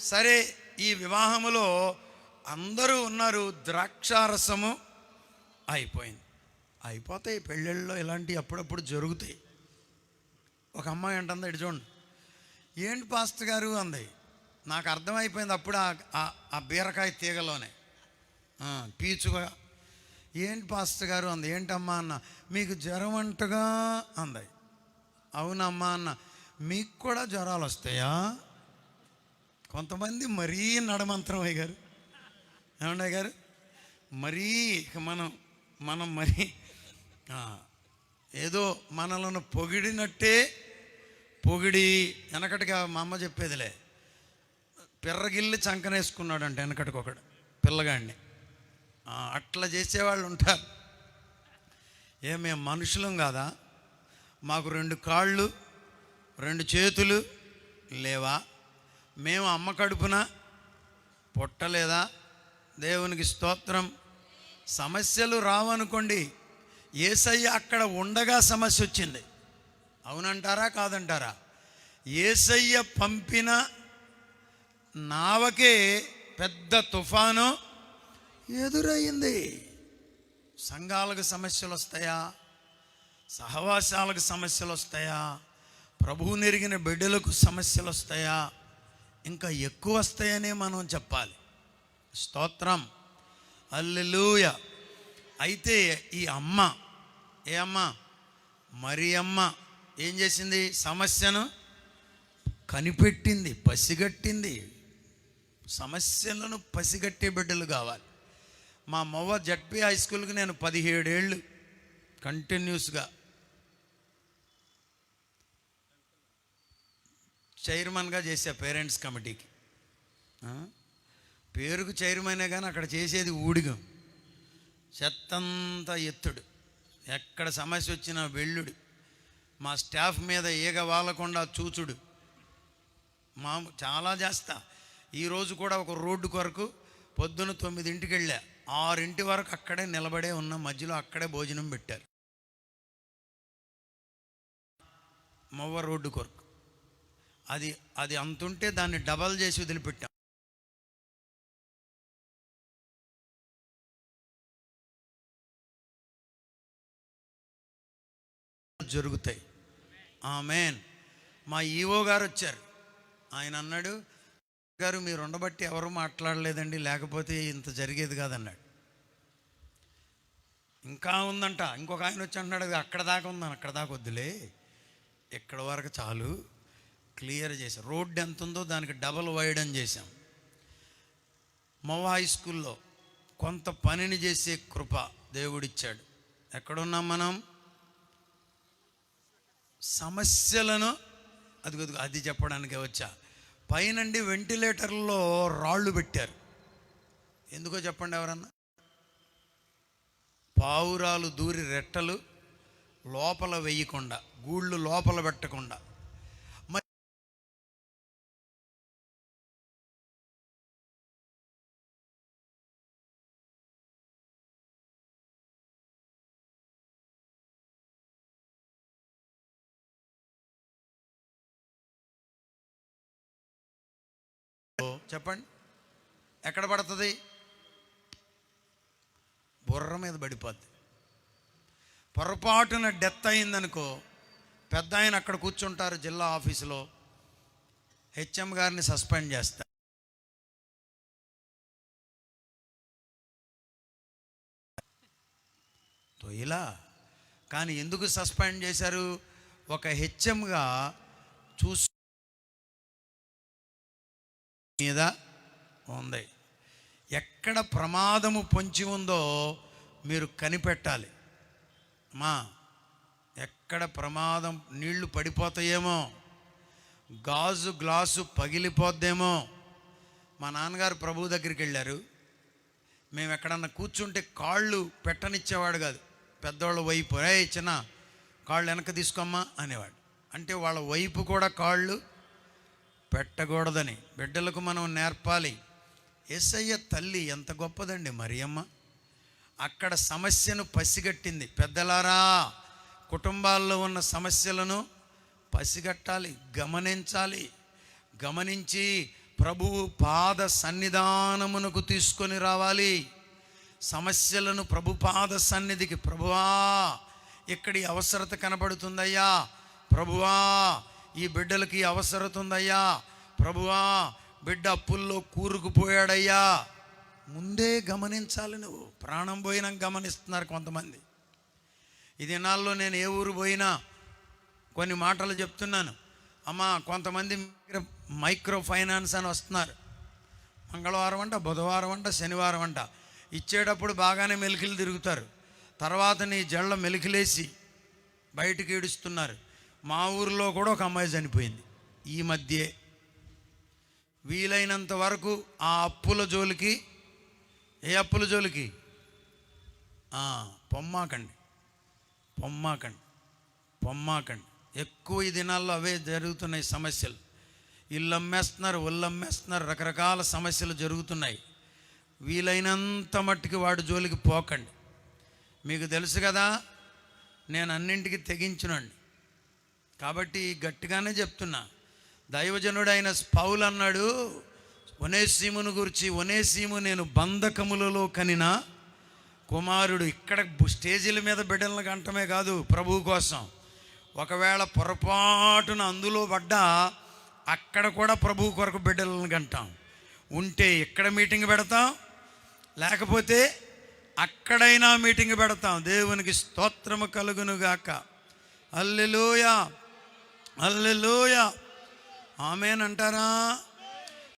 సరే ఈ వివాహములో అందరూ ఉన్నారు ద్రాక్షారసము అయిపోయింది. అయిపోతాయి పెళ్ళిళ్ళలో ఇలాంటివి అప్పుడప్పుడు జరుగుతాయి. ఒక అమ్మాయి అంటుంది ఇటు చూడండి. ఏంటి పాస్టర్ గారు? అంది. నాకు అర్థమైపోయింది అప్పుడు ఆ- ఆ- బీరకాయ తీగలోనే. పీచుగా. ఏంటి పాస్టర్ గారు? అంది. ఏంటమ్మా? అన్న. మీకు జ్వరం అంటగా అంది. అవునమ్మా అన్న. మీకు కూడా జ్వరాలు వస్తాయా? కొంతమంది మరీ నడమంత్రం అయ్యారు. ఏమన్నా గారు మరీ ఇక మనం మనం మరీ ఏదో మనలను పొగిడినట్టే పొగిడి వెనకటిగా మా అమ్మ చెప్పేదిలే. పిర్రగిల్లి చంకనేసుకున్నాడంట వెనకటికి ఒకడు పిల్లగాడిని అట్లా చేసేవాళ్ళు ఉంటారు. ఏ మేము మనుషులం కాదా? మాకు రెండు కాళ్ళు రెండు చేతులు లేవా? మేము అమ్మ కడుపున పుట్టలేదా? దేవునికి స్తోత్రం. సమస్యలు రావనుకోండి ఏసయ్య అక్కడ ఉండగా సమస్య వచ్చింది. అవునంటారా? కాదంటారా? ఏసయ్య పంపిన నావకే పెద్ద తుఫాను ఎదురయ్యింది సంఘాలకు సమస్యలు వస్తాయా? సహవాసాలకు సమస్యలు వస్తాయా? ప్రభువు నెరిగిన బిడ్డలకు సమస్యలు వస్తాయా? ఇంకా ఎక్కువ వస్తాయనే మనం చెప్పాలి. స్తోత్రం. అల్లెలూయ అయితే ఈ అమ్మ ఏ అమ్మ? మరి అమ్మ ఏం చేసింది? సమస్యను కనిపెట్టింది పసిగట్టింది. సమస్యలను పసిగట్టే బిడ్డలు కావాలి. మా మొవ్వ జడ్పీ హై స్కూల్కి నేను పదిహేడేళ్ళు కంటిన్యూస్గా చైర్మన్గా చేసా పేరెంట్స్ కమిటీకి. పేరుకు చైర్మనే కానీ అక్కడ చేసేది ఊడిగం. చెత్తంతా ఎత్తుడు. ఎక్కడ సమస్య వచ్చినా వెళ్ళుడు. మా స్టాఫ్ మీద ఈగ వాలకుండా చూచుడు. మా చాలా చేస్తా. ఈరోజు కూడా ఒక రోడ్డు కొరకు పొద్దున తొమ్మిదింటికి వెళ్ళా. ఆరింటి వరకు అక్కడే నిలబడే ఉన్న మధ్యలో అక్కడే భోజనం పెట్టారు. మొవ్వ రోడ్డు కొరకు. అది అది అంతుంటే దాన్ని డబల్ చేసి వదిలిపెట్టాం. జరుగుతాయి. ఆమెన్. మా ఈవో గారు వచ్చారు. ఆయన అన్నాడు గారు మీరు ఉండబట్టి ఎవరు మాట్లాడలేదండి లేకపోతే ఇంత జరిగేది కాదన్నాడు. ఇంకా ఉందంట. ఇంకొక ఆయన వచ్చి అంటున్నాడు అక్కడ దాకా ఉందని అక్కడ దాకా వద్దులే. ఇక్కడ వరకు చాలు? క్లియర్ చేసాం రోడ్డు ఎంత ఉందో దానికి డబల్ వైడ్ అని చేసాం మవ హై స్కూల్లో కొంత పనిని చేసే కృప దేవుడిచ్చాడు. ఎక్కడున్నాం మనం? సమస్యలను అది అది చెప్పడానికి వచ్చా. పైనండి వెంటిలేటర్లో రాళ్ళు పెట్టారు. ఎందుకో చెప్పండి ఎవరన్నా? పావురాలు దూరి రెట్టలు లోపల వేయకుండా గూళ్ళు లోపల పెట్టకుండా చెప్పండి. ఎక్కడ పడుతుంది? బుర్ర మీద పడిపోద్ది. పొరపాటున డెత్ అయిందనుకో పెద్ద ఆయన అక్కడ కూర్చుంటారు జిల్లా ఆఫీసులో. హెచ్ఎం గారిని సస్పెండ్ చేస్తారు ఇలా? కానీ ఎందుకు సస్పెండ్ చేశారు? ఒక హెచ్ఎంగా చూసి మీద ఉంది. ఎక్కడ ప్రమాదము పొంచి ఉందో మీరు కనిపెట్టాలి. మా ఎక్కడ ప్రమాదం నీళ్ళు పడిపోతాయేమో గాజు గ్లాసు పగిలిపోద్దేమో. మా నాన్నగారు ప్రభు దగ్గరికి వెళ్ళారు. మేము ఎక్కడన్నా కూర్చుంటే కాళ్ళు పెట్టనిచ్చేవాడు కాదు. పెద్దవాళ్ళ వైపు రే చిన్న కాళ్ళు వెనక తీసుకోమ్మా అనేవాడు. అంటే వాళ్ళ వైపు కూడా కాళ్ళు పెట్టకూడదని. బిడ్డలకు మనం నేర్పాలి. ఏసయ్య తల్లి ఎంత గొప్పదండి మరియమ్మ. అక్కడ సమస్యను పసిగట్టింది. పెద్దలారా కుటుంబాల్లో ఉన్న సమస్యలను పసిగట్టాలి గమనించాలి. గమనించి ప్రభువు పాద సన్నిధానమునకు తీసుకొని రావాలి. సమస్యలను ప్రభు పాద సన్నిధికి ప్రభువా ఇక్కడి అవసరత కనబడుతుందయ్యా. ప్రభువా ఈ బిడ్డలకి అవసరత ఉందయ్యా. ప్రభువా బిడ్డ అప్పుల్లో కూరుకుపోయాడయ్యా. ముందే గమనించాలి నువ్వు. ప్రాణం పోయినా గమనిస్తున్నారు కొంతమంది. ఈ దినాల్లో నేను ఏ ఊరు పోయినా కొన్ని మాటలు చెప్తున్నాను. అమ్మా కొంతమంది మైక్రో- ఫైనాన్స్ అని వస్తున్నారు. మంగళవారం అంట బుధవారం అంట శనివారం అంట. ఇచ్చేటప్పుడు బాగానే మెలికలు తిరుగుతారు. తర్వాత నీ జళ్ళ మెలికిలేసి బయటికి ఏడుస్తున్నారు. మా ఊరిలో కూడా ఒక అమ్మాయి చనిపోయింది. ఈ మధ్యే. వీలైనంత వరకు ఆ అప్పుల జోలికి ఏ అప్పుల జోలికి? పొమ్మాకండి. పొమ్మాకండి. పొమ్మాకండి. ఎక్కువ ఈ దినాల్లో అవే జరుగుతున్నాయి సమస్యలు. ఇల్లు అమ్మేస్తున్నారు ఒళ్ళు అమ్మేస్తున్నారు రకరకాల సమస్యలు జరుగుతున్నాయి. వీలైనంత మట్టుకి వాడు జోలికి పోకండి. మీకు తెలుసు కదా నేను అన్నింటికి తెగించునండి. కాబట్టి గట్టిగానే చెప్తున్నా. దైవజనుడైన పౌలు అన్నాడు ఒనేసీమును గురించి ఒనేసీము నేను బంధకములలో కనిన? కుమారుడు ఇక్కడ స్టేజీల మీద బిడ్డలను కంటమే కాదు ప్రభువు కోసం. ఒకవేళ పొరపాటున అందులో పడ్డా అక్కడ కూడా ప్రభువు కొరకు బిడ్డలను కంటాం. ఉంటే ఇక్కడ మీటింగ్ పెడతాం? లేకపోతే అక్కడైనా మీటింగ్ పెడతాం. దేవునికి స్తోత్రము కలుగును గాక అల్లెలోయ ఆమెనంటారా?